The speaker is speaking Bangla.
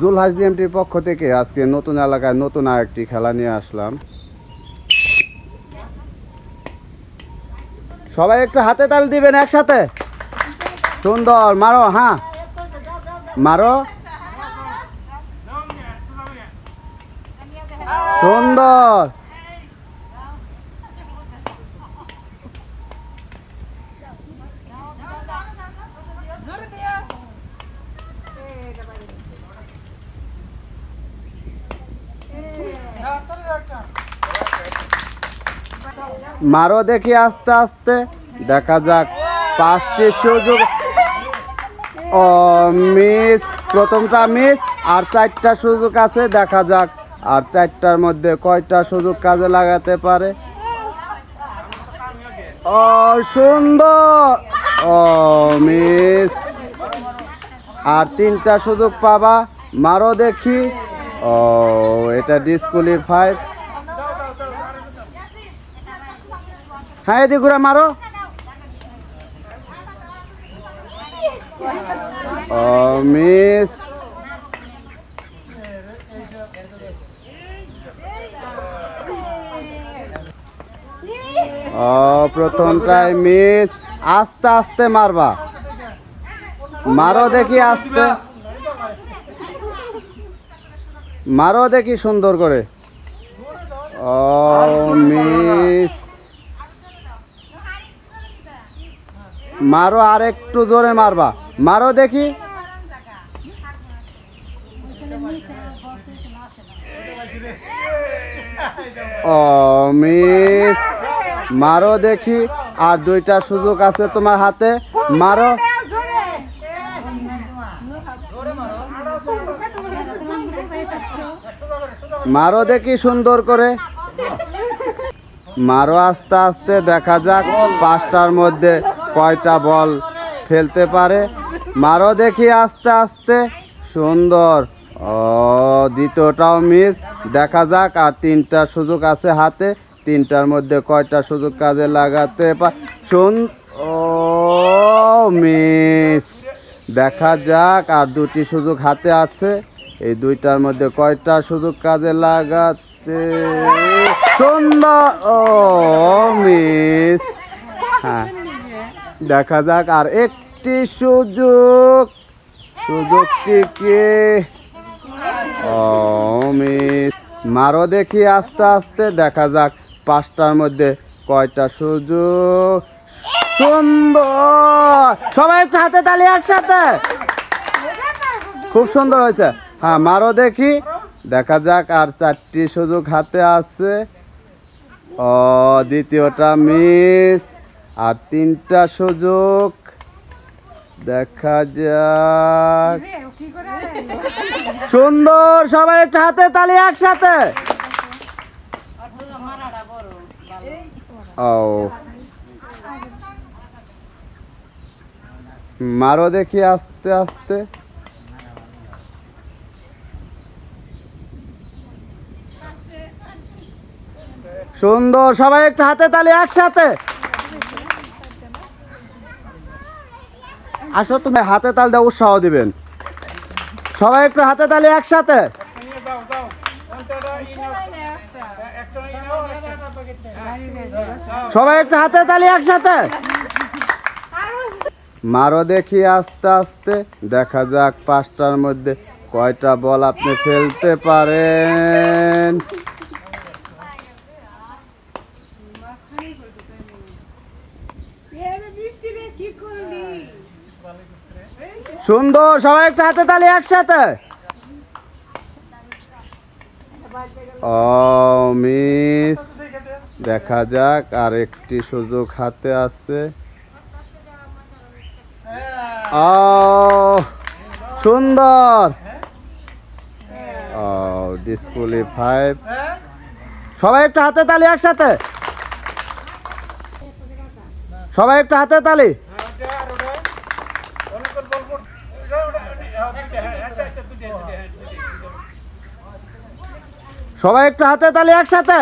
জুলহাস ডিএমটির পক্ষ থেকে আজকে নতুন এলাকায় নতুন আরেকটি খেলা নিয়ে আসলাম। সবাই একটু হাতে তাল দিবেন একসাথে। সুন্দর, মারো হ্যাঁ। মারো। সুন্দর। মারো দেখি আস্তে আস্তে। দেখা যাক পাঁচটি সুযোগ। ও, মিস, প্রথমটা মিস, আর চারটা সুযোগ আছে, দেখা যাক। আর চারটার মধ্যে কয়টা সুযোগ কাজে লাগাতে পারে? ও, সুন্দর! ও, মিস। আর তিনটা সুযোগ পাবা, মারো দেখি। ও, এটা ডিসকুলিফাই হ্যাঁ এদিকে ঘুরে মারো। মিস। প্রথমটাই মিস। আস্তে আস্তে মারবা। মারো দেখি আস্তে। মারো দেখি সুন্দর করে। ও, মিস। মারো আর একটু জোরে মারবা। মারো দেখি। ও মিস মারো দেখি। আর দুইটা সুযোগ আছে তোমার হাতে। মারো। মারো দেখি সুন্দর করে। মারো আস্তে আস্তে, দেখা যাক পাঁচটার মধ্যে কয়টা বল ফেলতে পারে? মারো দেখি আস্তে আস্তে। সুন্দর। ও, দ্বিতীয়টাও মিস দেখা যাক, আর তিনটা সুযোগ আছে হাতে। তিনটার মধ্যে কয়টা সুযোগ কাজে লাগাতে পার শুন ও মিস দেখা যাক, আর দুটি সুযোগ হাতে আছে। এই দুইটার মধ্যে কয়টা সুযোগ কাজে লাগাতে সুন্দর। ও মিস দেখা যাক, আর একটি সুযোগ। সুযোগটি কি ও মিস মারো দেখি আস্তে আস্তে, দেখা যাক পাঁচটার মধ্যে কয়টা সুযোগ। সুন্দর! সবাই একটু হাতে তালি একসাথে। খুব সুন্দর হয়েছে। হ্যাঁ মারো দেখি। দেখা যাক, আর চারটি সুযোগ হাতে আছে। ও দ্বিতীয়টা মিস। আর তিনটা সুযোগ দেখা যাক। সুন্দর, সবাই একটু হাতে তালি একসাথে। ও। মারো দেখি আস্তে আস্তে। সুন্দর, সবাই একটু হাতে তালি একসাথে। আসো, তুমি হাতে তাল দিয়ে উৎসাহ দিবেন। সবাই একটু হাতে তালি একসাথে। সবাই একটু হাতে তালি একসাথে। মারো দেখি আস্তে আস্তে, দেখা যাক পাঁচটার মধ্যে কয়টা বল আপনি ফেলতে পারেন। সুন্দর, সবাই একটু হাতে তালি একসাথে। মিস, দেখা যাক আর একটি সুযোগ হাতে আছে। ও সুন্দর। ও ডিসকুলি ফাইভ। সবাই একটু হাতে তালি একসাথে। সবাই একটু হাতে তালি। সবাই একটু হাতে তালে একসাথে।